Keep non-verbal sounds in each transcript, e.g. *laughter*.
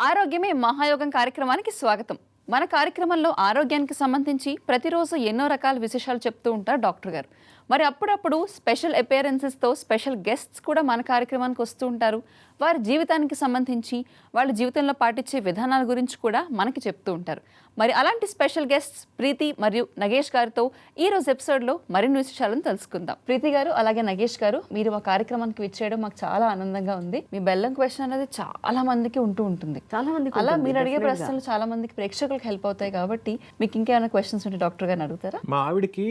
ఆరోగ్యమే మహాయోగం కార్యక్రమానికి స్వాగతం. మన కార్యక్రమంలో ఆరోగ్యానికి సంబంధించి ప్రతిరోజు ఎన్నో రకాల విశేషాలు చెప్తూ ఉంటారు డాక్టర్ గారు. మరి అప్పుడప్పుడు స్పెషల్ అపేరెన్సెస్తో స్పెషల్ గెస్ట్స్ కూడా మన కార్యక్రమానికి వస్తూ ఉంటారు. వారి జీవితానికి సంబంధించి వాళ్ళ జీవితంలో పాటించే విధానాల గురించి కూడా మనకి చెప్తూ ఉంటారు. మరి అలాంటి స్పెషల్ గెస్ట్స్ ప్రీతి మరియు నగేష్ గారితో ఈ రోజు ఎపిసోడ్లో మరిన్ని విశేషాలను తెలుసుకుందాం. ప్రీతి గారు అలాగే నగేష్ గారు మీరు మా కార్యక్రమానికి విచ్చేయడం మాకు చాలా ఆనందంగా ఉంది. మీ బెల్లం క్వశ్చన్ అనేది చాలా మందికి ఉంటూ ఉంటుంది. చాలా మందికి అలా మీరు అడిగే. ప్రశ్నలు చాలా మందికి ప్రేక్షకులకు హెల్ప్ అవుతాయి కాబట్టి మీకు ఇంకేమైనా క్వశ్చన్స్ ఉంటే డాక్టర్ గారిని అడుగుతారా? మా ఆవిడకి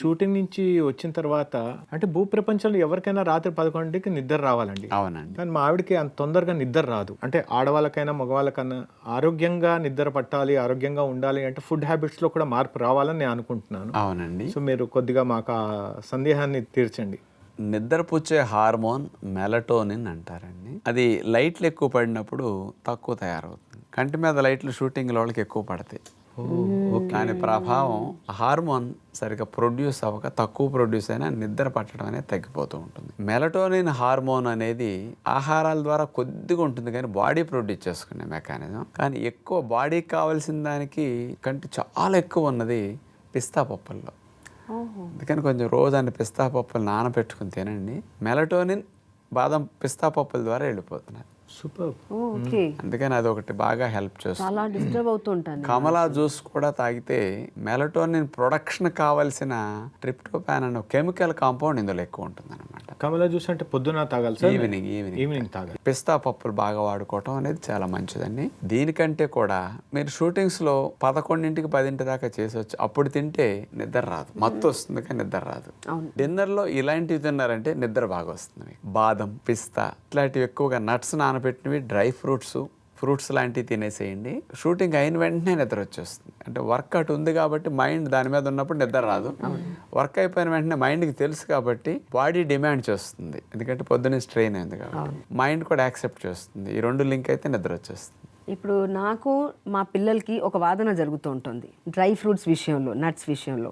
షూటింగ్ నుంచి వచ్చిన తర్వాత అంటే భూ ప్రపంచంలో ఎవరికైనా రాత్రి పదకొండుకి నిద్ర రావాలండి. అవునండి. కానీ మా ఆవిడకి అంత తొందరగా నిద్ర రాదు. అంటే ఆడవాళ్ళకైనా మగవాళ్ళకైనా ఆరోగ్యంగా నిద్ర పట్టాలి ఆరోగ్యంగా ఉండాలి అంటే ఫుడ్ హ్యాబిట్స్లో కూడా మార్పు రావాలని నేను అనుకుంటున్నాను. అవునండి. సో మీరు కొద్దిగా మాకు ఆ సందేహాన్ని తీర్చండి. నిద్రపుచ్చే హార్మోన్ మెలటోనిన్ అంటారండి. అది లైట్లు ఎక్కువ పడినప్పుడు తక్కువ తయారవుతుంది. కంటి మీద లైట్లు షూటింగ్ వాళ్ళకి ఎక్కువ పడతాయి. దాని ప్రభావం హార్మోన్ సరిగా ప్రొడ్యూస్ అవ్వక తక్కువ ప్రొడ్యూస్ అయినా నిద్ర పట్టడం అనేది తగ్గిపోతూ ఉంటుంది. మెలటోనిన్ హార్మోన్ అనేది ఆహారాల ద్వారా కొద్దిగా ఉంటుంది కానీ బాడీ ప్రొడ్యూస్ చేసుకునే మెకానిజం. కానీ ఎక్కువ బాడీకి కావాల్సిన దానికి కంటే చాలా ఎక్కువ ఉన్నది పిస్తా పప్పుల్లో. అందుకని కొంచెం రోజు అన్ని పిస్తా పప్పులు నానబెట్టుకుని తినండి. మెలటోనిన్ బాదం పిస్తా పప్పుల ద్వారా వెళ్ళిపోతున్నారు. సూపర్. ఓకే. అందుకని అది ఒకటి బాగా హెల్ప్ చేస్తుంది. చాలా డిస్టర్బ్ కమలా జ్యూస్ కూడా తాగితే మెలటోనిన్ ప్రొడక్షన్ కావాల్సిన ట్రిప్టోపాన్ అనే కెమికల్ కాంపౌండ్ ఇందులో ఎక్కువ ఉంటుంది అనమాట కమలా జ్యూస్ అంటే పొద్దున తాగాలి సార్? Evening evening. ఈవినింగ్ తాగాలి. పిస్తా పప్పులు బాగా వాడుకోవటం అనేది చాలా మంచిదండి. దీనికంటే కూడా మీరు షూటింగ్స్లో పదకొండింటికి పదింటి దాకా చేసొచ్చు. అప్పుడు తింటే నిద్ర రాదు. మత్తు వస్తుంది కానీ నిద్ర రాదు. అవును. డిన్నర్లో ఇలాంటివి తిన్నారంటే నిద్ర బాగా వస్తుంది బాదం పిస్తా ఇట్లాంటివి ఎక్కువగా నట్స్ నానబెట్టినవి డ్రై ఫ్రూట్స్ ఫ్రూట్స్ లాంటివి తినేసేయండి. షూటింగ్ అయిన వెంటనే నిద్ర వచ్చేస్తుంది. అంటే వర్క్ అటు ఉంది కాబట్టి మైండ్ దాని మీద ఉన్నప్పుడు నిద్ర రాదు. వర్క్ అయిపోయిన వెంటనే మైండ్కి తెలుసు కాబట్టి బాడీ డిమాండ్ చేస్తుంది. ఎందుకంటే పొద్దున్నే స్ట్రెయిన్ అయింది కాబట్టి. మైండ్ కూడా యాక్సెప్ట్ చేస్తుంది. ఈ రెండు లింక్ అయితే నిద్ర వచ్చేస్తుంది. ఇప్పుడు నాకు మా పిల్లలకి ఒక వాదన జరుగుతూ ఉంటుంది. డ్రై ఫ్రూట్స్ విషయంలో నట్స్ విషయంలో.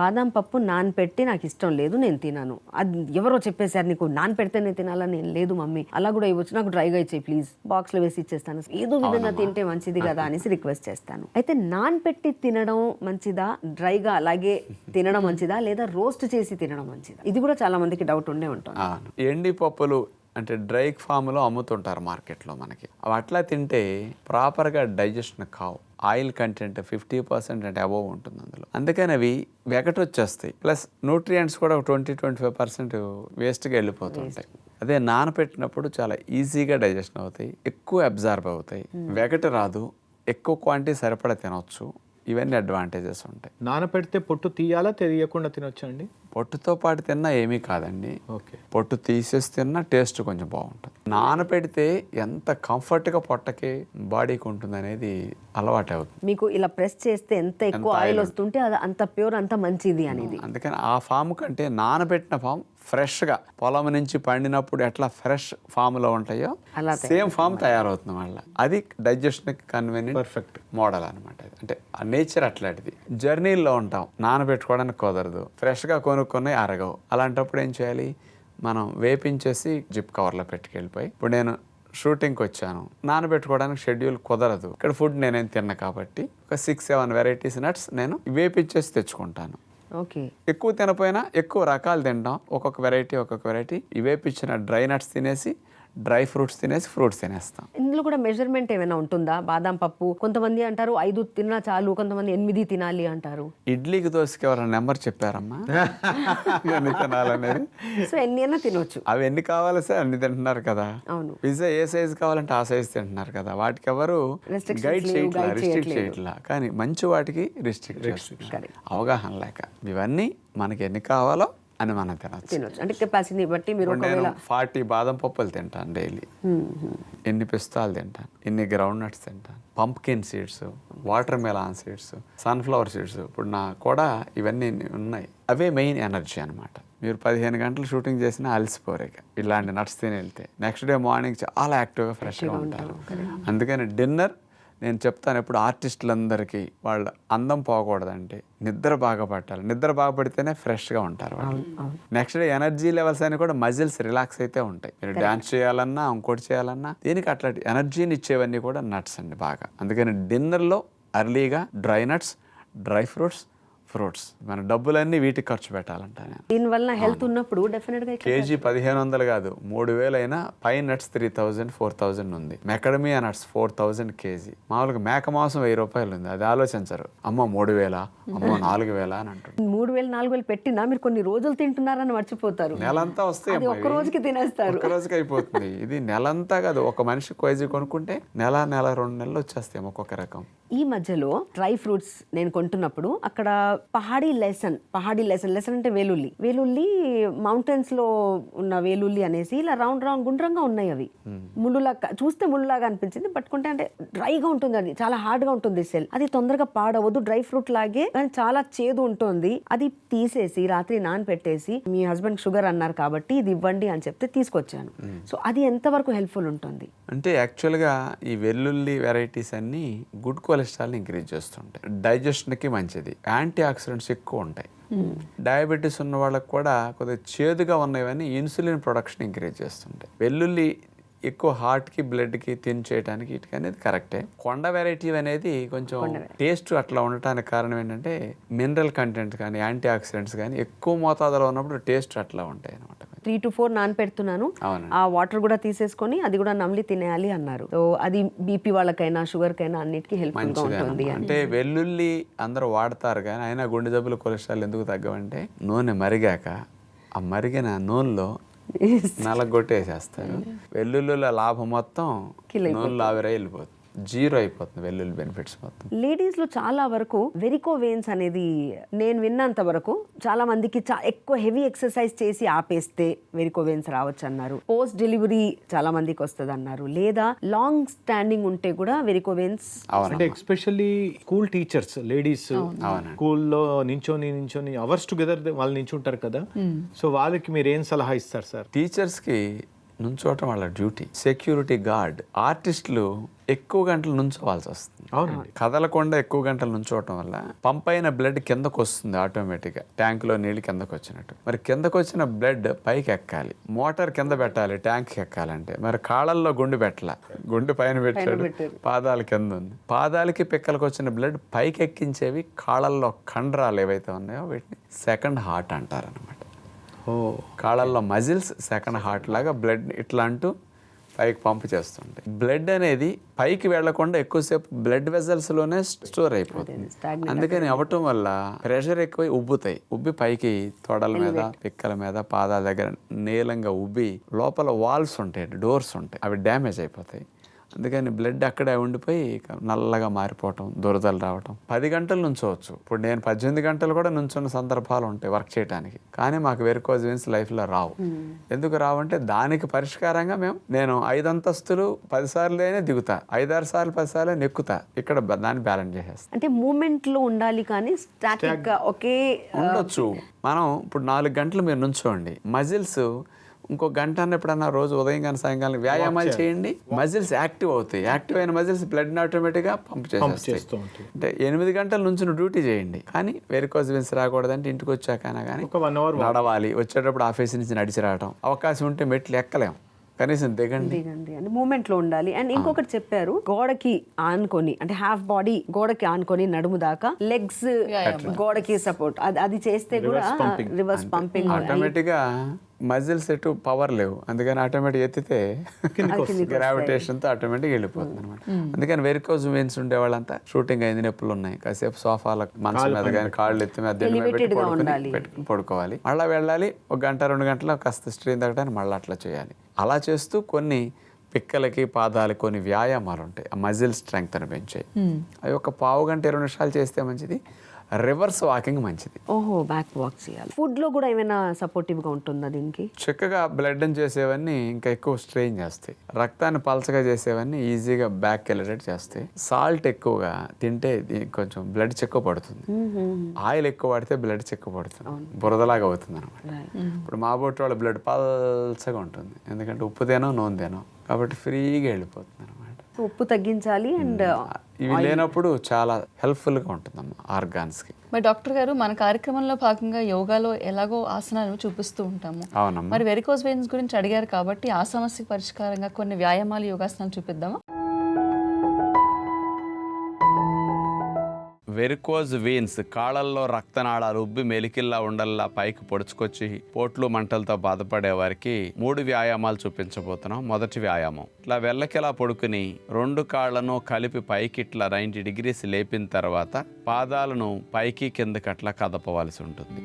బాదం పప్పు నానపెట్టి నాకు ఇష్టం లేదు నేను తినాను. అది ఎవరో చెప్పేశారు నీకు నానపెడితేనే తినాలని ఏం లేదు మమ్మీ. అలా కూడా ఇవ్వచ్చు నాకు డ్రైగా ఇచ్చే ప్లీజ్. బాక్స్లో వేసి ఇచ్చేస్తాను. ఏదో విధంగా తింటే మంచిది కదా అనేసి రిక్వెస్ట్ చేస్తాను. అయితే నానపెట్టి తినడం మంచిదా డ్రైగా అలాగే తినడం మంచిదా లేదా రోస్ట్ చేసి తినడం మంచిదా? ఇది కూడా చాలా మందికి డౌట్ ఉండే ఉంటుంది. ఎండి పప్పులు అంటే డ్రై ఫామ్లో అమ్ముతుంటారు మార్కెట్లో మనకి. అవి అట్లా తింటే ప్రాపర్గా డైజెషన్ కావు. ఆయిల్ కంటెంట్ ఫిఫ్టీ పర్సెంట్ అంటే అబోవ్ ఉంటుంది అందులో. అందుకని అవి వెగటొచ్చేస్తాయి ప్లస్ న్యూట్రియంట్స్ కూడా ట్వంటీ ట్వంటీ ఫైవ్ పర్సెంట్ వేస్ట్గా వెళ్ళిపోతుంటాయి. అదే నానపెట్టినప్పుడు చాలా ఈజీగా డైజెషన్ అవుతాయి. ఎక్కువ అబ్జార్బ్ అవుతాయి. వెగట రాదు. ఎక్కువ క్వాంటిటీ సరిపడా తినొచ్చు. ఇవన్నీ అడ్వాంటేజెస్ ఉంటాయి. నానపెడితే పొట్టు తీయాలా తెలియకుండా తినొచ్చా అండి? పొట్టుతో పాటు తిన్నా ఏమీ కాదండి. ఓకే. పొట్టు తీసేసి తిన్నా టేస్ట్ కొంచెం బాగుంటుంది. నానపెడితే ఎంత కంఫర్ట్గా పొట్టకి బాడీకి ఉంటుంది అనేది అలవాటు అవుతుంది మీకు ఇలా ప్రెస్ చేస్తే ఎంత ఎక్కువ ఆయిల్ వస్తుంటే అది అంత ప్యూర్ అంత మంచిది అనేది. అందుకని ఆ ఫామ్ కంటే నానబెట్టిన ఫామ్ ఫ్రెష్గా పొలం నుంచి పండినప్పుడు ఎట్లా ఫ్రెష్ ఫామ్లో ఉంటాయో అలా సేమ్ ఫామ్ తయారవుతుంది మళ్ళీ. అది డైజెషన్కి కన్వీనియంట్ పర్ఫెక్ట్ మోడల్ అనమాట అంటే ఆ నేచర్ అట్లాంటిది. జర్నీల్లో ఉంటాం. నానబెట్టుకోవడానికి కుదరదు. ఫ్రెష్గా కొనుక్కొని అరగవు. అలాంటప్పుడు ఏం చేయాలి? మనం వేపించేసి జిప్ కవర్లో పెట్టుకెళ్ళిపోయి ఇప్పుడు నేను షూటింగ్కి వచ్చాను. నానబెట్టుకోవడానికి షెడ్యూల్ కుదరదు. ఇక్కడ ఫుడ్ నేనేం తిన్నా కాబట్టి ఒక సిక్స్ సెవెన్ వెరైటీస్ నట్స్ నేను వేపించేసి తెచ్చుకుంటాను. ఓకే. ఎక్కువ తినపోయినా ఎక్కువ రకాలు తింటాం. ఒక్కొక్క వెరైటీ ఒక్కొక్క వెరైటీ ఇవే పిచ్చిన డ్రై నట్స్ తినేసి డ్రై ఫ్రూట్స్ తినేసి ఫ్రూట్స్ తినేస్తాం. ఇందులో కూడా మెజర్మెంట్ ఏమైనా ఉంటుందా? బాదం పప్పు కొంతమంది అంటారు ఐదు తిన్నా చాలు కొంతమంది ఎనిమిది తినాలి అంటారు. ఇడ్లీకి దోశకి ఎవరైనా నెంబర్ చెప్పారమ్మా? *laughs* ఎన్ని తినాలనేది? సో ఎన్ని అయినా తినొచ్చు. అవి ఎన్ని కావాలి సార్ అన్ని తింటున్నారు కదా. అవును. పిజ్జా ఏ సైజ్ కావాలంటే ఆ సైజ్ తింటున్నారు కదా. వాటికి ఎవరు గైడ్ చేయట్లా రిస్ట్రిక్ట్ చేయట్లేదు. చేయట్లా. కానీ మంచి వాటికి రిస్ట్రిక్ట్ చేస్తున్నారు. అవగాహన లేక. ఇవన్నీ మనకి ఎన్ని కావాలో అని మనం తినచ్చు. తినొచ్చు. అంటే కెపాసిటీని బట్టి మీరు ఒకవేళ ఫార్టీ బాదం పప్పులు తింటాను డైలీ. ఎన్ని పిస్తాలు తింటాను ఎన్ని గ్రౌండ్ నట్స్ తింటాను pumpkin seeds watermelon seeds sunflower seeds ఇప్పుడు నా కూడా ఇవన్నీ ఉన్నాయి. అవే మెయిన్ ఎనర్జీ అనమాట మీరు పదిహేను గంటలు షూటింగ్ చేసినా అలసిపోరు ఇక. ఇలాంటి నట్స్ తిని వెళ్తే. నెక్స్ట్ డే మార్నింగ్ చాలా యాక్టివ్గా ఫ్రెష్గా ఉంటారు. అందుకని డిన్నర్ నేను చెప్తాను ఎప్పుడు ఆర్టిస్టులందరికీ వాళ్ళ అందం పోకూడదంటే నిద్ర బాగా పట్టాలి. నిద్ర బాగా పడితేనే ఫ్రెష్గా ఉంటారు వాళ్ళు. నెక్స్ట్ డే ఎనర్జీ లెవెల్స్ అని కూడా మజిల్స్ రిలాక్స్ అయితే ఉంటాయి. మీరు డాన్స్ చేయాలన్నా ఇంకోటి చేయాలన్నా దీనికి అట్లాంటి ఎనర్జీని ఇచ్చేవన్నీ కూడా నట్స్ అండి బాగా. అందుకని డిన్నర్లో అర్లీగా dry nuts dry fruits fruits. మన డబ్బులన్నీ వీటికి ఖర్చు పెట్టాలంట దీనివల్ల హెల్త్ ఉన్నప్పుడు డెఫినెట్గా ఇట్లా కేజీ పదిహేను వందలు కాదు మూడు వేలు అయినా pine nuts three thousand four thousand ఉంది. Macadamia nuts four thousand KG. మామూలుగా మేక మాంసం వెయ్యి రూపాయలు ఉంది. అది ఆలోచించరు. అమ్మ మూడు వేల అమ్మ నాలుగు వేల అని అంటారు మూడు వేలు నాలుగు వేలు పెట్టినా మీరు కొన్ని రోజులు తింటున్నారని మర్చిపోతారు. నెలంతా ఒక్క ఇవి. రోజుకి తినేస్తారు. ఒక్క రోజుకి అయిపోతుంది. ఇది నెలంతా కాదు ఒక మనిషి కేజీ కొనుక్కుంటే నెల నెల రెండు నెలలు వచ్చేస్తాయి ఒక్కొక్క రకం. ఈ మధ్యలో డ్రై ఫ్రూట్స్ నేను కొంటున్నప్పుడు అక్కడ పహాడీ లెసన్ పహాడీ లెసన్ లెసన్ అంటే వేలుల్లి. వేలుల్లి మౌంటైన్స్లో ఉన్న వేలుల్లి అనేసి ఇలా రౌండ్ రౌండ్ గుండ్రంగా ఉన్నాయి అవి. ముళ్ళులాగా చూస్తే ముళ్ళులాగా అనిపించింది పట్టుకుంటే అంటే డ్రైగా ఉంటుంది అది చాలా హార్డ్గా ఉంటుంది సెల్. అది తొందరగా పాడవద్దు డ్రై ఫ్రూట్ లాగే కానీ చాలా చేదు ఉంటుంది. అది తీసేసి రాత్రి నానపెట్టేసి మీ హస్బెండ్ షుగర్ అన్నారు కాబట్టి ఇది ఇవ్వండి అని చెప్తే తీసుకొచ్చాను. సో అది ఎంతవరకు హెల్ప్ఫుల్ ఉంటుంది? అంటే యాక్చువల్గా ఈ వెల్లుల్లి వెరైటీస్ అన్నీ గుడ్ కొలెస్ట్రాల్ని ఇంక్రీజ్ చేస్తుంటాయి. డైజెషన్కి మంచిది. యాంటీ ఆక్సిడెంట్స్ ఎక్కువ ఉంటాయి. డయాబెటీస్ ఉన్న వాళ్ళకి కూడా కొద్దిగా చేదుగా ఉన్నవన్నీ ఇన్సులిన్ ప్రొడక్షన్ ఇంక్రీజ్ చేస్తుంటాయి. వెల్లుల్లి ఎక్కువ హార్ట్కి బ్లడ్కి తిని చేయడానికి ఇటుక అనేది కరెక్టే. కొండ వెరైటీ అనేది కొంచెం టేస్ట్ అట్లా ఉండటానికి కారణం ఏంటంటే మినరల్ కంటెంట్ కానీ యాంటీ ఆక్సిడెంట్స్ కానీ ఎక్కువ మోతాదులో ఉన్నప్పుడు టేస్ట్ అట్లా ఉంటాయి అనమాట త్రీ టు ఫోర్ నానపెడుతున్నాను అవునండి. ఆ వాటర్ కూడా తీసేసుకొని అది కూడా నమిలి తినేయాలి అన్నారు. సో అది బీపీ వాళ్ళకైనా షుగర్ కైనా అన్నిటికీ హెల్ప్ఫుల్గా ఉంటుంది అంటే వెల్లుల్లి అందరూ వాడతారు కానీ అయినా గుండె జబ్బులు కొలెస్ట్రాల్ ఎందుకు తగ్గవంటే నూనె మరిగాక ఆ మరిగిన నూనెలో నలగొట్టేసేస్తారు. వెల్లుల్లిలో లాభం మొత్తం నూనెలో ఆవిరై వెళ్ళిపోతుంది జీరో అయిపోతుంది వెల్లుల్లి బెనిఫిట్స్ మొత్తం. లేడీస్లో చాలా వరకు వెరికో వెయిన్స్ అనేది నేను విన్నంత వరకు చాలా మందికి చా- ఎక్కువ హెవీ ఎక్సర్సైజ్ చేసి ఆపేస్తే వెరికో వెయిన్స్ రావచ్చు అన్నారు పోస్ట్ డెలివరీ చాలా మందికి వస్తుంది అన్నారు లేదా లాంగ్ స్టాండింగ్ ఉంటే కూడా వెరికో వెయిన్స్ అంటే ఎస్పెషల్లీ స్కూల్ టీచర్స్ లేడీస్ స్కూల్లో నించొని నించొని అవర్స్ టుగెదర్ వాళ్ళు నించుంటారు కదా. సో వాళ్ళకి మీరు ఏం సలహా ఇస్తారు సార్? టీచర్స్కి నుంచోవటం వాళ్ళ డ్యూటీ. సెక్యూరిటీ గార్డ్ ఆర్టిస్టులు ఎక్కువ గంటలు నుంచోవాల్సి వస్తుంది. అవునండి. కదలకుండా ఎక్కువ గంటలు నుంచోవటం వల్ల పంప్ అయిన బ్లడ్ కిందకు వస్తుంది ఆటోమేటిక్గా. ట్యాంక్లో నీళ్ళు కిందకు వచ్చినట్టు మరి కిందకు వచ్చిన బ్లడ్ పైకి ఎక్కాలి మోటార్ కింద పెట్టాలి ట్యాంక్కి ఎక్కాలంటే. మరి కాళ్ళల్లో గుండు పెట్టాల. గుండు పైన పెట్టాడు. పాదాల కింద ఉంది. పాదాలకి పిక్కలకు వచ్చిన బ్లడ్ పైకి ఎక్కించేవి కాళ్ళల్లో కండరాలు ఏవైతే ఉన్నాయో వీటిని సెకండ్ హార్ట్ అంటారనమాట కాళ్ళల్లో మజిల్స్ సెకండ్ హార్ట్ లాగా బ్లడ్ ఇట్లా అంటూ పైకి పంపు చేస్తుంటాయి. బ్లడ్ అనేది పైకి వెళ్ళకుండా ఎక్కువసేపు బ్లడ్ వెజల్స్లోనే స్టోర్ అయిపోతుంది. అందుకని అవ్వటం వల్ల ప్రెషర్ ఎక్కువ ఉబ్బుతాయి. ఉబ్బి పైకి తొడల మీద పిక్కల మీద పాదాల దగ్గర నీలంగా ఉబ్బి లోపల వాల్స్ ఉంటాయి డోర్స్ ఉంటాయి. అవి డ్యామేజ్ అయిపోతాయి. అందుకని బ్లడ్ అక్కడే ఉండిపోయి నల్లగా మారిపోవటం దురదలు రావటం. పది గంటలు నుంచోవచ్చు. ఇప్పుడు నేను పద్దెనిమిది గంటలు కూడా నుంచున్న సందర్భాలు ఉంటాయి వర్క్ చేయడానికి కానీ మాకు వెరికోజ్ వెయిన్స్ లైఫ్లో రావు. ఎందుకు రావంటే దానికి పరిష్కారంగా మేము నేను ఐదు అంతస్తులు పదిసార్లు అయినా దిగుతా. ఐదారు సార్లు పది సార్లు అయినా ఎక్కుతా ఇక్కడ దాన్ని బ్యాలెన్స్ చేసేస్తాను అంటే మూమెంట్లో ఉండాలి కానీ స్టాటిక్ ఒకే ఉండొచ్చు. మనం ఇప్పుడు నాలుగు గంటలు మీరు నుంచోండి. మజిల్స్ ఇంకో గంట అన్న ఎప్పుడన్నా రోజు ఉదయం కానీ సాయంకాలం వ్యాయామాలు చేయండి. మజిల్స్ యాక్టివ్ అవుతాయి. యాక్టివ్ అయిన మజిల్స్ బ్లడ్ ఆటోమేటిక్గా పంప్ చేసేస్తాయి. చేస్తూ ఉంటాయి. అంటే ఎనిమిది గంటల నుంచి నువ్వు డ్యూటీ చేయండి. కానీ వెరికోజ్ వెన్స్ రాకూడదంటే ఇంటికి వచ్చాకైనా కానీ ఒక వన్ అవర్ నడవాలి. వచ్చేటప్పుడు ఆఫీస్ నుంచి నడిచి రావడం అవకాశం ఉంటే మెట్లు ఎక్కలేం. కనీసం దిగండి. దిగండి. అంటే మూమెంట్లో ఉండాలి. అండ్ ఇంకొకటి చెప్పారు గోడకి ఆనుకొని అంటే హాఫ్ బాడీ గోడకి ఆనుకొని నడుము దాకా లెగ్స్ గోడకి సపోర్ట్ అది అది చేస్తే కూడా రివర్స్ పంపింగ్ ఆటోమేటిక్గా మజిల్స్ ఎటు పవర్ లేవు. అందుకని ఆటోమేటిక్ ఎత్తితే గ్రావిటేషన్తో ఆటోమేటిక్ వెళ్ళిపోతుంది అనమాట అందుకని వెరికోజ్ వెయిన్స్ ఉండే వాళ్ళంతా షూటింగ్ అయింది నొప్పులు ఉన్నాయి. కాసేపు సోఫాల మంచం మీద కానీ కాళ్ళు ఎత్తి మీద పెట్టుకుని పడుకోవాలి. మళ్ళీ వెళ్ళాలి ఒక గంట రెండు గంటల కాస్త స్ట్రెయిన్ తగ్గడానికి మళ్ళీ అట్లా చేయాలి. అలా చేస్తూ కొన్ని పిక్కలకి పాదాలకి కొన్ని వ్యాయామాలు ఉంటాయి. ఆ మజిల్ స్ట్రెంగ్త్ అని పెంచాయి అవి ఒక పావు గంట ఇరవై నిమిషాలు చేస్తే మంచిది. రివర్స్ వాకింగ్ మంచిది. ఓహో బ్యాక్ వాక్ చేయాలి. ఫుడ్లో కూడా ఏమైనా సపోర్టివ్గా ఉంటుందా దీనికి? చక్కగా బ్లడ్ చేసేవన్నీ ఇంకా ఎక్కువ స్ట్రెయిన్ చేస్తాయి. రక్తాన్ని పలచగా చేసేవన్నీ ఈజీగా బ్యాక్ వెళ్ళేటట్టు చేస్తాయి. సాల్ట్ ఎక్కువగా తింటే కొంచెం బ్లడ్ చెక్క పడుతుంది. ఆయిల్ ఎక్కువ పడితే బ్లడ్ చెక్క పడుతుంది. బురదలాగా అవుతుంది అనమాట ఇప్పుడు మా బొట్టు వాళ్ళ బ్లడ్ పల్చగా ఉంటుంది. ఎందుకంటే ఉప్పు తేనో నూనె తేనో. కాబట్టి ఫ్రీగా వెళ్ళిపోతుంది అనమాట ఉప్పు తగ్గించాలి అండ్ ఇవి లేనప్పుడు చాలా హెల్ప్ఫుల్గా ఉంటుందమ్మా ఆర్గాన్స్కి. మరి డాక్టర్ గారు మన కార్యక్రమంలో భాగంగా యోగాలో ఎలాగో ఆసనాలు చూపిస్తూ ఉంటాము. అవునమ్మా. మరి వెరికోస్ వెయిన్స్ గురించి అడిగారు కాబట్టి ఆ సమస్యకు పరిష్కారంగా కొన్ని వ్యాయామాలు యోగాసనాలు చూపిద్దామా? వెరికోజ్ వీన్స్ కాళ్ళల్లో రక్తనాళాలు ఉబ్బి మెలికిల్లా ఉండల్లా పైకి పొడుచుకొచ్చి పోట్లు మంటలతో బాధపడే వారికి మూడు వ్యాయామాలు చూపించబోతున్నాం. మొదటి వ్యాయామం. ఇట్లా వెళ్ళకిలా పడుకుని రెండు కాళ్ళను కలిపి పైకి ఇట్లా నైంటీ డిగ్రీస్ లేపిన తర్వాత పాదాలను పైకి కిందకి అట్లా కదపవలసి ఉంటుంది.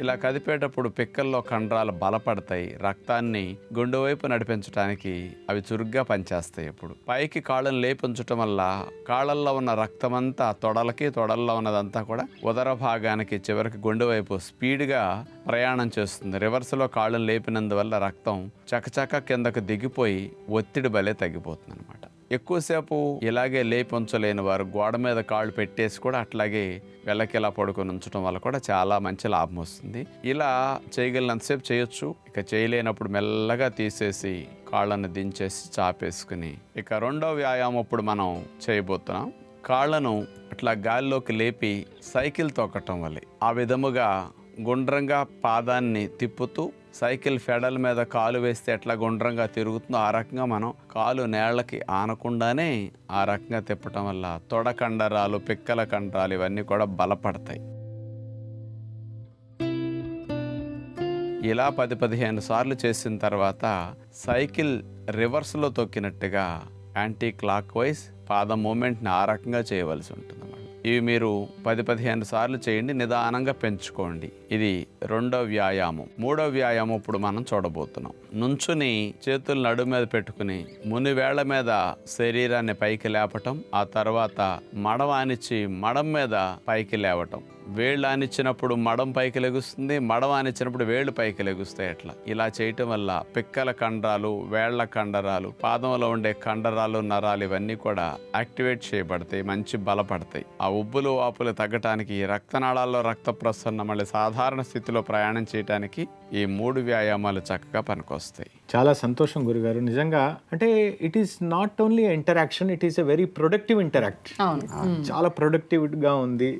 ఇలా కదిపేటప్పుడు పిక్కల్లో కండరాలు బలపడతాయి. రక్తాన్ని గుండె వైపు నడిపించడానికి అవి చురుగ్గా పనిచేస్తాయి ఇప్పుడు పైకి కాళ్ళను లేపించటం వల్ల కాళ్ళల్లో ఉన్న రక్తమంతా తొడలకి తొడల్లో ఉన్నదంతా కూడా ఉదర భాగానికి చివరికి గుండె వైపు స్పీడ్గా ప్రయాణం చేస్తుంది. రివర్స్లో కాళ్ళను లేపినందువల్ల రక్తం చకచక కిందకు దిగిపోయి ఒత్తిడి బలే తగ్గిపోతుంది అనమాట ఎక్కువసేపు ఇలాగే లేపి ఉంచలేని వారు గోడ మీద కాళ్ళు పెట్టేసి కూడా అట్లాగే వెళ్ళకిలా పడుకొని ఉంచడం వల్ల కూడా చాలా మంచి లాభం వస్తుంది. ఇలా చేయగలిగినంతసేపు చేయొచ్చు. ఇక చేయలేనప్పుడు మెల్లగా తీసేసి కాళ్ళను దించేసి చాపేసుకుని ఇక రెండో వ్యాయామం ఇప్పుడు మనం చేయబోతున్నాం. కాళ్ళను అట్లా గాలిలోకి లేపి సైకిల్ తొక్కటం వల్ల. ఆ విధముగా గుండ్రంగా పాదాన్ని తిప్పుతూ సైకిల్ ఫెడల్ మీద కాలు వేస్తే ఎట్లా గుండ్రంగా తిరుగుతుందో ఆ రకంగా మనం కాలు నేళ్ళకి ఆనకుండానే ఆ రకంగా తిప్పటం వల్ల తొడ కండరాలు పిక్కల కండరాలు ఇవన్నీ కూడా బలపడతాయి. ఇలా పది పదిహేను సార్లు చేసిన తర్వాత సైకిల్ రివర్స్లో తొక్కినట్టుగా యాంటీ క్లాక్ వైజ్ పాదం మూమెంట్ని ఆ రకంగా చేయవలసి ఉంటుంది. ఇవి మీరు పది పదిహేను సార్లు చేయండి నిదానంగా పెంచుకోండి. ఇది రెండో వ్యాయామం. మూడో వ్యాయామం ఇప్పుడు మనం చూడబోతున్నాం. నుంచుని చేతులు నడు మీద పెట్టుకుని మునివేళ్ళ మీద శరీరాన్ని పైకి లేపటం ఆ తర్వాత మడవానిచ్చి మడం మీద పైకి లేవటం. వేళ్ళు ఆనిచ్చినప్పుడు మడం పైకి లెగుస్తుంది మడం ఆనిచ్చినప్పుడు వేళ్ళు పైకి లెగుస్తాయి అట్లా. ఇలా చేయటం వల్ల పిక్కల కండరాలు వేళ్ళ కండరాలు పాదంలో ఉండే కండరాలు నరాలు ఇవన్నీ కూడా యాక్టివేట్ చేయబడతాయి మంచి బలపడతాయి. ఆ ఉబ్బులు వాపులు తగ్గటానికి ఈ రక్తనాళాల్లో రక్త ప్రసరణ మళ్ళీ సాధారణ స్థితిలో ప్రయాణం చేయడానికి ఈ మూడు వ్యాయామాలు చక్కగా పనికొస్తాయి. చాలా సంతోషం గురుగారు. నిజంగా అంటే it is not only interaction it is a very productive interact అవును. చాలా ప్రొడక్టివ్గా ఉంది.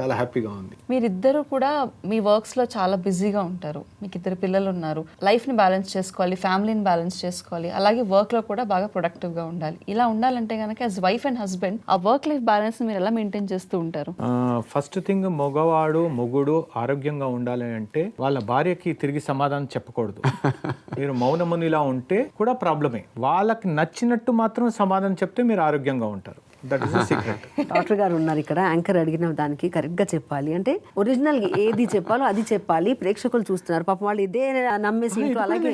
చాలా హ్యాపీగా ఉంది మీరిద్దరూ కూడా మీ వర్క్స్లో చాలా బిజీగా ఉంటారు. మీకు ఇద్దరు పిల్లలు ఉన్నారు లైఫ్ని బ్యాలెన్స్ చేసుకోవాలి ఫ్యామిలీని బ్యాలెన్స్ చేసుకోవాలి అలాగే వర్క్లో కూడా బాగా ప్రొడక్టివ్గా ఉండాలి. ఇలా ఉండాలంటే కనుక యాజ్ వైఫ్ అండ్ హస్బెండ్ ఆ వర్క్ లైఫ్ బ్యాలెన్స్ మీరు ఎలా మెయింటైన్ చేస్తూ ఉంటారు? ఫస్ట్ థింగ్ మగవాడు మొగుడు ఆరోగ్యంగా ఉండాలి అంటే వాళ్ళ భార్యకి తిరిగి సమాధానం చెప్పకూడదు. *laughs* మీరు మౌనమునిలా ఉంటే కూడా ప్రాబ్లమే. వాళ్ళకి నచ్చినట్టు మాత్రం సమాధానం చెప్తే మీరు ఆరోగ్యంగా ఉంటారు. డాక్టర్ *laughs* గారు ఉన్నారు ఇక్కడ. యాంకర్ అడిగిన దానికి కరెక్ట్గా చెప్పాలి. అంటే ఒరిజినల్ ఏది చెప్పాలో అది చెప్పాలి. ప్రేక్షకులు చూస్తున్నారు. పాపం వాళ్ళు ఇదే నమ్మేసి అలాగే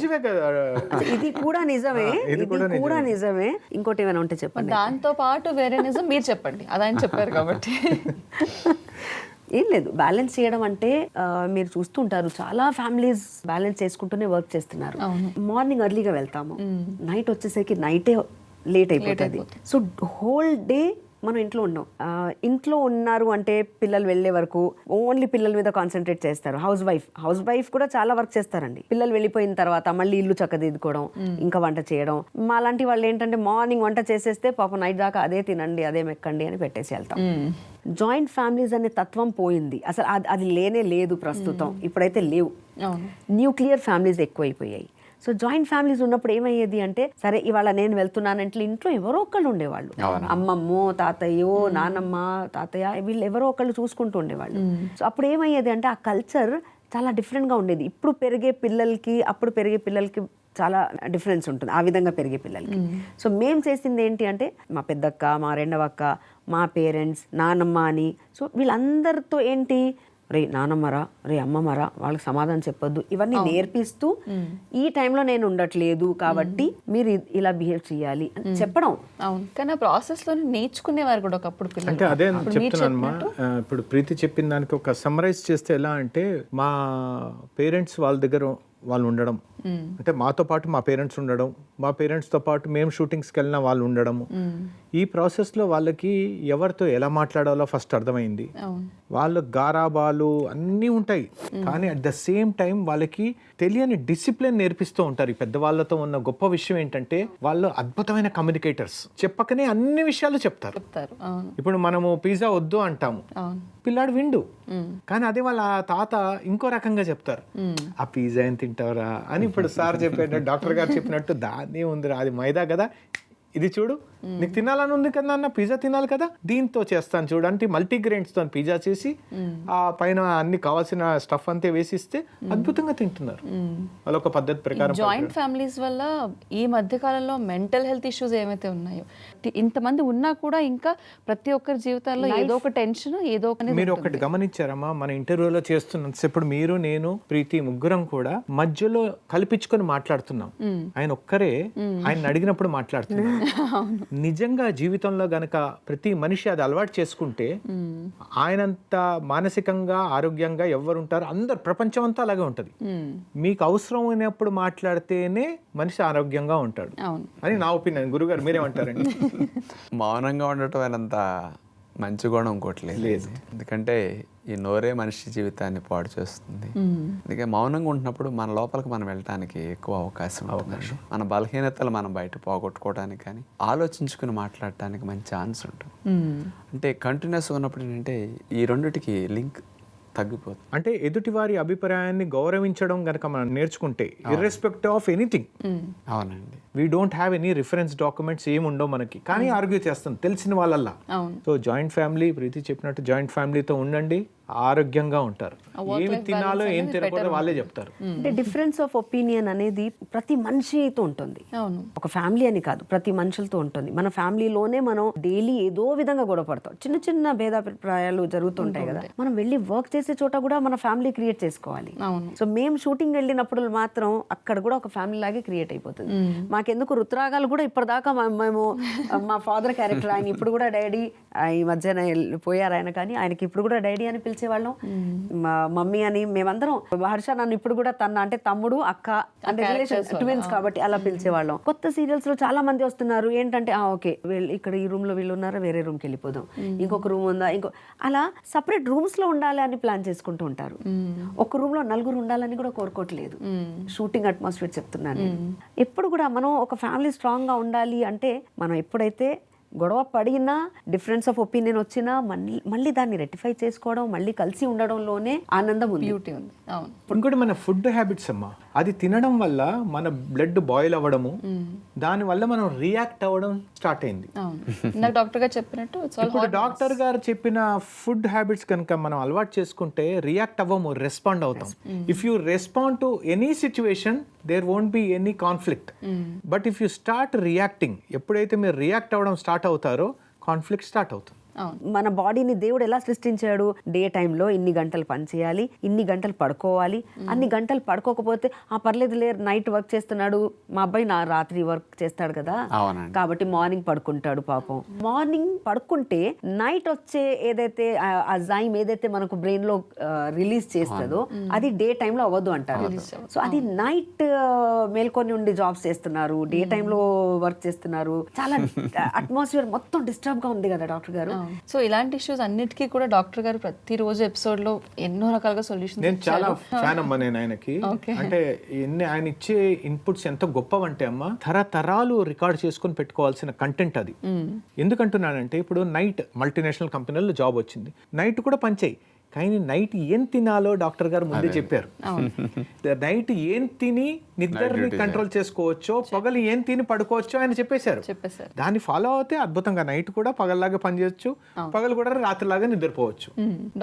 ఇది కూడా నిజమే. ఇది కూడా నిజమే. ఇంకోటి ఏమైనా ఉంటే చెప్పండి. దాంతో పాటు వేరే నిజం మీరు చెప్పండి. అది ఆయన చెప్పారు కాబట్టి. *laughs* ఏం లేదు. బ్యాలెన్స్ చేయడం అంటే మీరు చూస్తుంటారు. చాలా ఫ్యామిలీస్ బ్యాలెన్స్ చేసుకుంటూనే వర్క్ చేస్తున్నారు. మార్నింగ్ ఎర్లీగా వెళ్తాము. నైట్ వచ్చేసరికి నైటే లేట్ అయిపోతుంది. సో హోల్ డే మనం ఇంట్లో ఉన్నాం. ఇంట్లో ఉన్నారు అంటే పిల్లలు వెళ్ళే వరకు ఓన్లీ పిల్లల మీద కాన్సన్ట్రేట్ చేస్తారు. హౌస్ వైఫ్ హౌస్ వైఫ్ కూడా చాలా వర్క్ చేస్తారండి. పిల్లలు వెళ్ళిపోయిన తర్వాత మళ్ళీ ఇల్లు చక్కదిద్దుకోవడం ఇంకా వంట చేయడం. మా లాంటి వాళ్ళు ఏంటంటే మార్నింగ్ వంట చేసేస్తే పాపం నైట్ దాకా అదే తినండి అదే మెక్కండి అని పెట్టేసి వెళ్తాం. జాయింట్ ఫ్యామిలీస్ అనే తత్వం పోయింది. అసలు అది అది లేనే లేదు ప్రస్తుతం. ఇప్పుడైతే లేవు. న్యూక్లియర్ ఫ్యామిలీస్ ఎక్కువైపోయాయి. సో జాయింట్ ఫ్యామిలీస్ ఉన్నప్పుడు ఏమయ్యేది అంటే సరే ఇవాళ నేను వెళ్తున్నానంటే ఇంట్లో ఎవరో ఒకళ్ళు ఉండేవాళ్ళు. అమ్మమ్మో తాతయ్యో నానమ్మ తాతయ్య వీళ్ళు ఎవరో ఒకళ్ళు చూసుకుంటూ ఉండేవాళ్ళు. సో అప్పుడు ఏమయ్యేది అంటే ఆ కల్చర్ చాలా డిఫరెంట్గా ఉండేది. ఇప్పుడు పెరిగే పిల్లలకి అప్పుడు పెరిగే పిల్లలకి చాలా డిఫరెన్స్ ఉంటుంది. ఆ విధంగా పెరిగే పిల్లలకి. సో మేము చేసింది ఏంటి అంటే మా పెద్దక్క మా రెండవ అక్క మా పేరెంట్స్ నానమ్మ అని. సో వీళ్ళందరితో ఏంటి రే నానమ్మరా రే అమ్మమ్మరా వాళ్ళకి సమాధానం చెప్పొద్దు. ఇవన్నీ నేర్పిస్తూ ఈ టైంలో నేను ఉండట్లేదు కాబట్టి మీరు ఇలా బిహేవ్ చేయాలి అని చెప్పడం. అవును. కానీ ఆ ప్రాసెస్లో నేర్చుకునేవారు కూడా ఒకప్పుడు అంటే అదే ఇప్పుడు మీరు చెప్తున్నాను అమ్మా. ఆ, ఇప్పుడు ప్రీతి చెప్పిన దానికి ఒక సమ్మరైజ్ చేస్తే ఎలా అంటే మా పేరెంట్స్ వాళ్ళ దగ్గర వాళ్ళు ఉండడం. అంటే మాతో పాటు మా పేరెంట్స్ ఉండడం మా పేరెంట్స్తో పాటు మేము షూటింగ్స్కి వెళ్ళిన వాళ్ళు ఉండడము ఈ ప్రాసెస్లో వాళ్ళకి ఎవరితో ఎలా మాట్లాడాలో ఫస్ట్ అర్థమైంది. వాళ్ళ గారాబాలు అన్నీ ఉంటాయి. కానీ అట్ ద సేమ్ టైం వాళ్ళకి తెలియని డిసిప్లిన్ నేర్పిస్తూ ఉంటారు. ఈ పెద్దవాళ్ళతో ఉన్న గొప్ప విషయం ఏంటంటే వాళ్ళు అద్భుతమైన కమ్యూనికేటర్స్. చెప్పకనే అన్ని విషయాలు చెప్తారు. ఇప్పుడు మనము పిజ్జా వద్దు అంటాము. పిల్లాడు విండు. కానీ అదే వాళ్ళ తాత ఇంకో రకంగా చెప్తారు. ఆ పిజ్జా ఏం తింటావురా? అని ఇప్పుడు సార్ చెప్పినట్టు డాక్టర్ గారు చెప్పినట్టు దాన్ని ఉంది అది మైదా కదా. ఇది చూడు. నీకు తినాలని ఉంది కదా అన్న పిజ్జా తినాలి కదా? దీంతో చేస్తాను చూడు. అంటే మల్టీగ్రెయిన్స్తో పిజ్జా చేసి ఆ పైన అన్ని కావాల్సిన స్టఫ్ అంతే వేసిస్తే అద్భుతంగా తింటున్నారు. వాళ్ళ ఒక పద్ధతి ప్రకారం జాయింట్ ఫ్యామిలీస్ వల్ల ఈ మధ్య కాలంలో మెంటల్ హెల్త్ ఇష్యూస్ ఏమైతే ఉన్నాయో ఇంతమంది ఉన్నా కూడా ఇంకా ప్రతి ఒక్కరి జీవితాల్లో ఏదో ఒక టెన్షన్ ఏదో ఒక మీరు ఒకటి గమనించారమ్మా మన ఇంటర్వ్యూలో చేస్తున్నంతసేపు మీరు నేను ప్రీతి ముగ్గురం కూడా మధ్యలో కల్పించుకొని మాట్లాడుతున్నాం. ఆయన ఒక్కరే ఆయన అడిగినప్పుడు మాట్లాడుతున్నాం. *laughs* నిజంగా జీవితంలో గనక ప్రతి మనిషి అది అలవాటు చేసుకుంటే ఆయనంత మానసికంగా ఆరోగ్యంగా ఎవరు ఉంటారో అందరు ప్రపంచం అంతా అలాగే ఉంటుంది. మీకు అవసరం అయినప్పుడు మాట్లాడితేనే మనిషి ఆరోగ్యంగా ఉంటాడు. అవును. అని నా ఒపీనియన్. గురుగారు మీరేమంటారండి? *laughs* మౌనంగా ఉండటం అయినంత మంచి గుణం ఇంకోటి లేదు. ఎందుకంటే ఈ నోరే మనిషి జీవితాన్ని పాడు చేస్తుంది. అందుకే మౌనంగా ఉంటున్నప్పుడు మన లోపలికి మనం వెళ్ళటానికి ఎక్కువ అవకాశం ఉంటుంది. మన బలహీనతలు మనం బయట పోగొట్టుకోవడానికి కానీ ఆలోచించుకుని మాట్లాడటానికి మంచి ఛాన్స్ ఉంటుంది. అంటే కంటిన్యూస్ ఉన్నప్పుడు ఏంటంటే ఈ రెండిటికి లింక్ తగ్గిపోతుంది. అంటే ఎదుటివారి అభిప్రాయాన్ని గౌరవించడం గనక మనం నేర్చుకుంటే ఇర్రెస్పెక్ట్ ఆఫ్ ఎనీథింగ్ అవునండి. We don't have any reference documents ఏమి ఉండవు మనకి. కానీ ఆర్గ్యూ చేస్తాం తెలిసిన వాళ్ళల్లా. అవును. సో జాయింట్ ఫ్యామిలీ ప్రీతి చెప్పినట్టు జాయింట్ ఫ్యామిలీతో ఉండండి. ఆరోగ్యంగా ఉంటారు. ఏమి తినాలో ఏం తినకూడదో వాళ్ళే చెప్తారు. అంటే డిఫరెన్స్ ఆఫ్ ఒపీనియన్ అనేది ప్రతి మనిషితో ఉంటుంది. అవును. ఒక ఫ్యామిలీ అని కాదు ప్రతి మనుషులతో ఉంటుంది. మన ఫ్యామిలీలోనే మనం డైలీ ఏదో విధంగా గొడవ పడతాం చిన్న చిన్న భేదాభిప్రాయాలు జరుగుతుంటాయి కదా. మనం వెళ్ళి వర్క్ చేసే చోట కూడా మన ఫ్యామిలీ క్రియేట్ చేసుకోవాలి. అవును. సో మేము షూటింగ్ వెళ్ళినప్పుడు మాత్రం అక్కడ కూడా ఒక ఫ్యామిలీ లాగే క్రియేట్ అయిపోతుంది. మాకెందుకు రుతురాగాలు కూడా ఇప్పటిదాకా మేము మా ఫాదర్ క్యారెక్టర్ ఆయన ఇప్పుడు కూడా డాడీ ఈ మధ్యన వెళ్ళి- పోయారు ఆయన కానీ ఆయనకి ఇప్పుడు కూడా డాడీ అని పిలిచేవాళ్ళం. మమ్మీ అని మేమందరం. హర్ష నన్ను ఇప్పుడు కూడా తన అంటే తమ్ముడు అక్క అంటే రిలేషన్ ట్విన్స్ కాబట్టి అలా పిలిచేవాళ్ళం. కొత్త సీరియల్స్లో చాలా మంది వస్తున్నారు. ఏంటంటే ఆ ఓకే వీళ్ళు ఇక్కడ ఈ రూమ్లో వీళ్ళు ఉన్నారా? వేరే రూమ్కి వెళ్ళిపోదాం. ఇంకొక రూమ్ ఉందా? ఇంకో అలా సపరేట్ రూమ్స్లో ఉండాలి అని ప్లాన్ చేసుకుంటూ ఉంటారు. ఒక రూమ్లో నలుగురు ఉండాలని కూడా కోరుకోవట్లేదు. షూటింగ్ అట్మాస్ఫియర్ చెప్తున్నాను నేను. ఎప్పుడు కూడా మనం ఒక ఫ్యామిలీ స్ట్రాంగ్గా ఉండాలి అంటే మనం ఎప్పుడైతే గొడవ పడినా డిఫరెన్స్ ఆఫ్ ఒపీనియన్ వచ్చినా మళ్ళీ మళ్ళీ దాన్ని రెటిఫై చేసుకోవడం మళ్ళీ కలిసి ఉండడంలోనే ఆనందం ఉంది. బ్యూటీ ఉంది. అవును. ఇంకోటి మన ఫుడ్ హ్యాబిట్స్ అమ్మా. అది తినడం వల్ల మన బ్లడ్ బాయిల్ అవ్వడము దాని వల్ల మనం రియాక్ట్ అవ్వడం స్టార్ట్ అయింది. డాక్టర్ గారు చెప్పినట్టు ఇట్స్ ఆల్ ఇప్పుడు డాక్టర్ గారు చెప్పిన ఫుడ్ హ్యాబిట్స్ కనుక మనం అలవాటు చేసుకుంటే రియాక్ట్ అవ్వము రెస్పాండ్ అవుతాం. If you respond to any situation there won't be any conflict but if you start reacting ఎప్పుడైతే మీరు రియాక్ట్ అవ్వడం స్టార్ట్ అవుతారో కాన్ఫ్లిక్ట్ స్టార్ట్ అవుతుంది. మన బాడీని దేవుడు ఎలా సృష్టించాడు? డే టైంలో ఇన్ని గంటలు పని చేయాలి ఇన్ని గంటలు పడుకోవాలి. అన్ని గంటలు పడుకోకపోతే ఆ పర్లేదు లే నైట్ వర్క్ చేస్తున్నాడు మా అబ్బాయి నా రాత్రి వర్క్ చేస్తాడు కదా? అవునండి. కాబట్టి మార్నింగ్ పడుకుంటాడు పాపం. మార్నింగ్ పడుకుంటే నైట్ వచ్చే ఏదైతే ఆ- ఆ జైమ్ ఏదైతే మనకు బ్రెయిన్లో రిలీజ్ చేస్తుందో అది డే టైంలో అవ్వదు అంటారు. సో అది నైట్ మేల్కొని ఉండి జాబ్స్ చేస్తున్నారు డే టైంలో వర్క్ చేస్తున్నారు. చాలా *laughs* అట్మాస్ఫియర్ మొత్తం డిస్టర్బ్గా ఉంది కదా డాక్టర్ గారు. సో ఇలాంటి ఇష్యూస్ అన్నిటికీ కూడా డాక్టర్ గారు ప్రతిరోజు ఎపిసోడ్లో ఎన్నో రకాలుగా సొల్యూషన్స్ నేను చాలా ఫ్యాన్ అమ్మా నేను ఆయనకి. అంటే ఎన్ని ఆయన ఇచ్చే ఇన్పుట్స్ ఎంత గొప్పవంటే అమ్మా తరతరాలు రికార్డ్ చేసుకొని పెట్టుకోవాల్సిన కంటెంట్ అది. ఎందుకంటున్నానంటే ఇప్పుడు నైట్ మల్టీనేషనల్ కంపెనీలో జాబ్ వచ్చింది. నైట్ కూడా పనిచేయి. కానీ నైట్ ఏం తినాలో డాక్టర్ గారు ముందే చెప్పారు. నైట్ ఏం తిని నిద్రని కంట్రోల్ చేసుకోవచ్చో పగలు ఏం తిని పడుకోవచ్చో ఆయన చెప్పేశారు. చెప్పేశారు. దాన్ని ఫాలో అవుతే అద్భుతంగా నైట్ కూడా పగల్లాగా పనిచేయచ్చు పగలు కూడా రాత్రిలాగా నిద్రపోవచ్చు.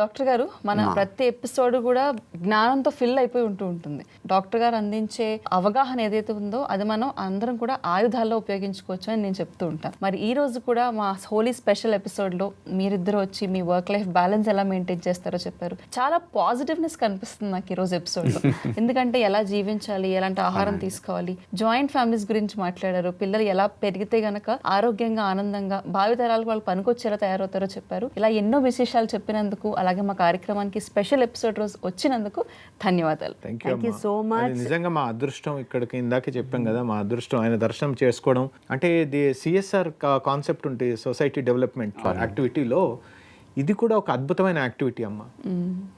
డాక్టర్ గారు మన ప్రతి ఎపిసోడ్ కూడా జ్ఞానంతో ఫిల్ అయిపోయి ఉంటూ ఉంటుంది. డాక్టర్ గారు అందించే అవగాహన ఏదైతే ఉందో అది మనం అందరం కూడా ఆయుధాల్లో ఉపయోగించుకోవచ్చు అని నేను చెప్తూ ఉంటాను మరి ఈ రోజు కూడా మా హోలీ స్పెషల్ ఎపిసోడ్లో మీరిద్దరు వచ్చి మీ వర్క్ లైఫ్ బ్యాలెన్స్ ఎలా మెయింటైన్ చేస్తారో చెప్పారు. చాలా పాజిటివ్నెస్ కనిపిస్తుంది నాకు ఈరోజు ఎపిసోడ్లో *laughs* ఎందుకంటే ఎలా జీవించాలి ఎలాంటి ఆహారం తీసుకోవాలి జాయింట్ ఫ్యామిలీస్ గురించి మాట్లాడారు. పిల్లలు ఎలా పెరిగితే గనక ఆరోగ్యంగా ఆనందంగా భావితరాలకు వాళ్ళు పనికొచ్చేలా తయారవుతారో చెప్పారు. ఇలా ఎన్నో విశేషాలు చెప్పినందుకు అలాగే మా కార్యక్రమానికి స్పెషల్ ఎపిసోడ్ రోజు వచ్చినందుకు ధన్యవాదాలు. థ్యాంక్ you so అది నిజంగా మా అదృష్టం ఇక్కడికి ఇందాకే చెప్పాం కదా మా అదృష్టం ఆయన దర్శనం చేసుకోవడం. అంటే ఇది సిఎస్ఆర్ కాన్సెప్ట్ ఉంటుంది సొసైటీ డెవలప్మెంట్ యాక్టివిటీలో ఇది కూడా ఒక అద్భుతమైన యాక్టివిటీ అమ్మ.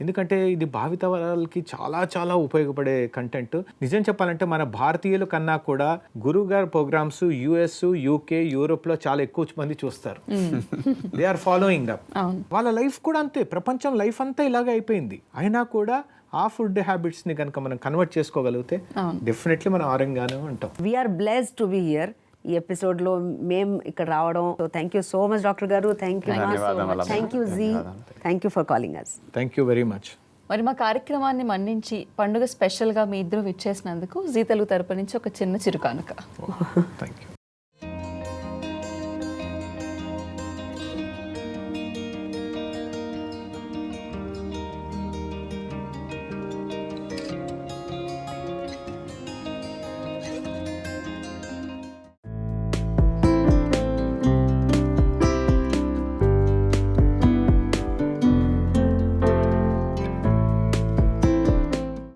ఎందుకంటే ఇది భావితరాలకి చాలా చాలా ఉపయోగపడే కంటెంట్. నిజం చెప్పాలంటే మన భారతీయుల కన్నా కూడా గురువు గారి ప్రోగ్రామ్స్ యుఎస్ యూకే యూరోప్లో చాలా ఎక్కువ మంది చూస్తారు. They are following up. వాళ్ళ లైఫ్ కూడా అంతే. ప్రపంచం లైఫ్ అంతా ఇలాగే అయిపోయింది. అయినా కూడా ఆ ఫుడ్ హ్యాబిట్స్ని కనుక మనం కన్వర్ట్ చేసుకోగలిగితే డెఫినెట్లీ మనం ఆరోగ్యంగానే ఉంటాం. We are bless to be here ఈ ఎపిసోడ్లో మేము ఇక్కడ రావడం. So thank you so much doctor గారు. Thank you. Thank you ji thank you for calling us thank you very much మరి మా కార్యక్రమాన్ని మన్నించి పండుగ స్పెషల్గా మీ ఇద్దరు విచ్చేసినందుకు జీ తెలుగు తరపు నుంచి ఒక చిన్న చిరుకానుక. Thank you